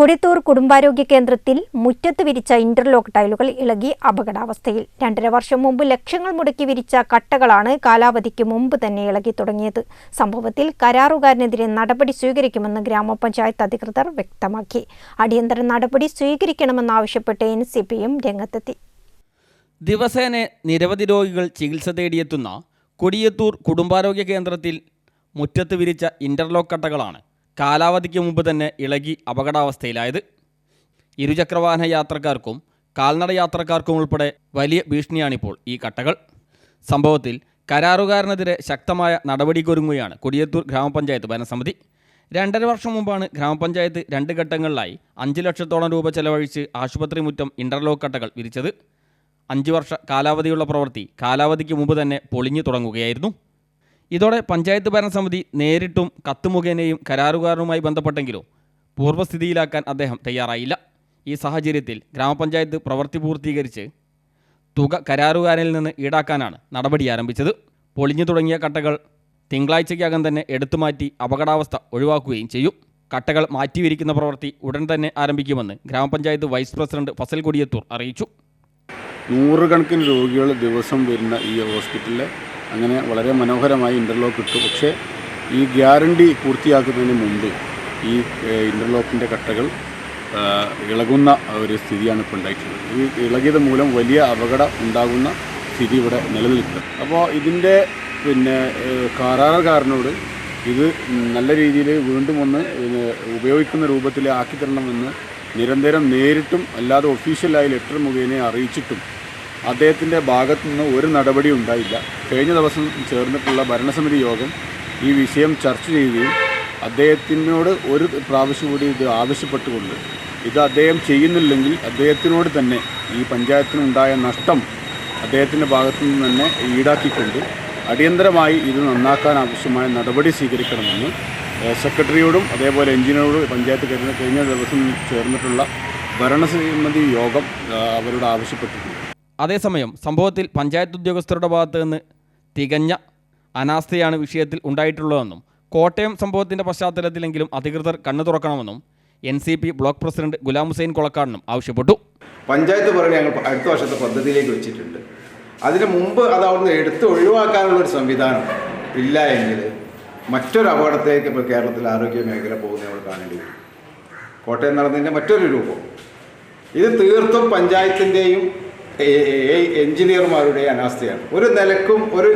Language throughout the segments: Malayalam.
കൊടിത്തൂർ കുടുംബാരോഗ്യ കേന്ദ്രത്തിൽ മുറ്റത്ത് വിരിച്ച ഇന്റർലോക്ക് ടൈലുകൾ ഇളകി അപകടാവസ്ഥയിൽ. രണ്ടര വർഷം മുമ്പ് ലക്ഷങ്ങൾ മുടക്കി വിരിച്ച കട്ടകളാണ് കാലാവധിക്ക് മുമ്പ് തന്നെ ഇളകി തുടങ്ങിയത്. സംഭവത്തിൽ കരാറുകാരനെതിരെ നടപടി സ്വീകരിക്കുമെന്ന് ഗ്രാമപഞ്ചായത്ത് അധികൃതർ വ്യക്തമാക്കി. അടിയന്തര നടപടി സ്വീകരിക്കണമെന്നാവശ്യപ്പെട്ട് എൻ സി പിയും രംഗത്തെത്തി. ദിവസേന നിരവധി രോഗികൾ ചികിത്സ തേടിയെത്തുന്ന കൊടിയത്തൂർ കുടുംബാരോഗ്യ കേന്ദ്രത്തിൽ മുറ്റത്ത് വിരിച്ച ഇന്റർലോക്ക് കട്ടകളാണ് കാലാവധിക്ക് മുമ്പ് തന്നെ ഇളകി അപകടാവസ്ഥയിലായത്. ഇരുചക്രവാഹന യാത്രക്കാർക്കും കാൽനട യാത്രക്കാർക്കും ഉൾപ്പെടെ വലിയ ഭീഷണിയാണിപ്പോൾ ഈ കട്ടകൾ. സംഭവത്തിൽ കരാറുകാരനെതിരെ ശക്തമായ നടപടിക്കൊരുങ്ങുകയാണ് കൊടിയത്തൂർ ഗ്രാമപഞ്ചായത്ത് ഭരണസമിതി. രണ്ടര വർഷം മുമ്പാണ് ഗ്രാമപഞ്ചായത്ത് രണ്ട് ഘട്ടങ്ങളിലായി അഞ്ച് ലക്ഷത്തോളം രൂപ ചെലവഴിച്ച് ആശുപത്രി മുറ്റം ഇന്റർലോക്ക് കട്ടകൾ വിരിച്ചത്. അഞ്ച് വർഷ കാലാവധിയുള്ള പ്രവൃത്തി കാലാവധിക്ക് മുമ്പ് തന്നെ പൊളിഞ്ഞു തുടങ്ങുകയായിരുന്നു. ഇതോടെ പഞ്ചായത്ത് ഭരണസമിതി നേരിട്ടും കത്ത് മുഖേനയും കരാറുകാരനുമായി ബന്ധപ്പെട്ടെങ്കിലും പൂർവസ്ഥിതിയിലാക്കാൻ അദ്ദേഹം തയ്യാറായില്ല. ഈ സാഹചര്യത്തിൽ ഗ്രാമപഞ്ചായത്ത് പ്രവൃത്തി പൂർത്തീകരിച്ച് തുക കരാറുകാരനിൽ നിന്ന് ഈടാക്കാനാണ് നടപടി ആരംഭിച്ചത്. പൊളിഞ്ഞു തുടങ്ങിയ കട്ടകൾ തിങ്കളാഴ്ചയ്ക്കകം തന്നെ എടുത്തുമാറ്റി അപകടാവസ്ഥ ഒഴിവാക്കുകയും ചെയ്യും. കട്ടകൾ മാറ്റിവിരിക്കുന്ന പ്രവൃത്തി ഉടൻ തന്നെ ആരംഭിക്കുമെന്ന് ഗ്രാമപഞ്ചായത്ത് വൈസ് പ്രസിഡന്റ് ഫസൽ കൊടിയത്തൂർ അറിയിച്ചു. നൂറുകണക്കിന് രോഗികൾ ദിവസം വരുന്ന ഈ ഹോസ്പിറ്റലിൽ അങ്ങനെ വളരെ മനോഹരമായി ഇന്റർലോക്ക് ഇട്ടു. പക്ഷേ ഈ ഗ്യാരണ്ടി പൂർത്തിയാക്കുന്നതിന് മുമ്പ് ഈ ഇന്റർലോക്കിന്റെ കട്ടകൾ ഇളകുന്ന ഒരു സ്ഥിതിയാണ് ഇപ്പോൾ ഉണ്ടായിട്ടുള്ളത്. ഈ ഇളകിയത് മൂലം വലിയ അപകടം ഉണ്ടാകുന്ന സ്ഥിതി ഇവിടെ നിലനിൽക്കുന്നത് അപ്പോൾ ഇതിന്റെ പിന്നെ കരാറുകാരനോട് ഇത് നല്ല രീതിയിൽ വീണ്ടും ഒന്ന് ഉപയോഗിക്കുന്ന രൂപത്തിൽ ആക്കിത്തരണമെന്ന് നിരന്തരം നേരിട്ടും അല്ലാതെ ഒഫീഷ്യലായി ലെറ്റർ മുഖേന അറിയിച്ചിട്ടും അദ്ദേഹത്തിന്റെ ഭാഗത്തു നിന്ന് ഒരു നടപടി ഉണ്ടായില്ല. കഴിഞ്ഞ ദിവസം ചേർന്നിട്ടുള്ള ഭരണസമിതി യോഗം ഈ വിഷയം ചർച്ച ചെയ്യുകയും അദ്ദേഹത്തിനോട് ഒരു പ്രാവശ്യം കൂടി ഇത് ആവശ്യപ്പെട്ടുകൊണ്ട് ഇത് അദ്ദേഹം ചെയ്യുന്നില്ലെങ്കിൽ അദ്ദേഹത്തിനോട് തന്നെ ഈ പഞ്ചായത്തിനുണ്ടായ നഷ്ടം അദ്ദേഹത്തിന്റെ ഭാഗത്തു നിന്ന് തന്നെ ഈടാക്കിക്കൊണ്ട് അടിയന്തരമായി ഇത് നന്നാക്കാൻ ആവശ്യമായ നടപടി സ്വീകരിക്കണമെന്ന് സെക്രട്ടറിയോടും അതേപോലെ എഞ്ചിനീയറോടും പഞ്ചായത്ത് കഴിഞ്ഞ കഴിഞ്ഞ ദിവസം ചേർന്നിട്ടുള്ള ഭരണസമിതി യോഗം അവരോട് ആവശ്യപ്പെട്ടിട്ടുണ്ട്. അതേസമയം സംഭവത്തിൽ പഞ്ചായത്ത് ഉദ്യോഗസ്ഥരുടെ ഭാഗത്ത് നിന്ന് തികഞ്ഞ അനാസ്ഥയാണ് വിഷയത്തിൽ ഉണ്ടായിട്ടുള്ളതെന്നും കോട്ടയം സംഭവത്തിന്റെ പശ്ചാത്തലത്തിലെങ്കിലും അധികൃതർ കണ്ണു തുറക്കണമെന്നും N C P block president Ghulam Hussain കൊളക്കാടിനും ആവശ്യപ്പെട്ടു. പഞ്ചായത്ത് പറഞ്ഞ് ഞങ്ങൾ അടുത്ത വർഷത്തെ പദ്ധതിയിലേക്ക് വെച്ചിട്ടുണ്ട്. അതിന് മുമ്പ് അത് അവിടുന്ന് എടുത്ത് ഒഴിവാക്കാനുള്ള ഒരു സംവിധാനം ഇല്ല എങ്കിൽ മറ്റൊരു അപകടത്തേക്ക് ഇപ്പോൾ കേരളത്തിൽ ആരോഗ്യ മേഖല പോകുന്ന നമ്മൾ കാണേണ്ടി വരും. കോട്ടയം നടന്നതിന്റെ മറ്റൊരു രൂപം. ഇത് തീർത്തും പഞ്ചായത്തിന്റെയും എഞ്ചിനീയർമാരുടെയും അനാസ്ഥയാണ്. ഒരു നിലക്കും ഒരു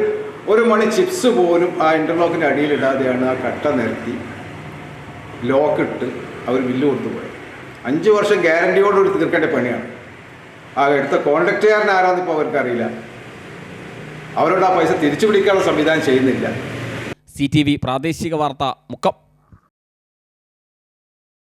ഒരു മണി ചിപ്സ് പോലും ആ ഇന്റർലോക്കിന്റെ അടിയിലിടാതെയാണ് ആ കട്ട നിരത്തി ലോക്കിട്ട് അവർ ബില്ല് കൊടുത്തു പോയത്. അഞ്ച് വർഷം ഗ്യാരണ്ടിയോടുകൂടി തീർക്കേണ്ട പണിയാണ്. ആ എടുത്ത കോൺട്രാക്റ്റുകാരൻ ആരാന്ന് അവർക്കറിയില്ല. അവരോട് ആ പൈസ തിരിച്ചു പിടിക്കാനുള്ള സംവിധാനം ചെയ്യുന്നില്ല. സി ടി വി പ്രാദേശിക വാർത്ത മുക്കം.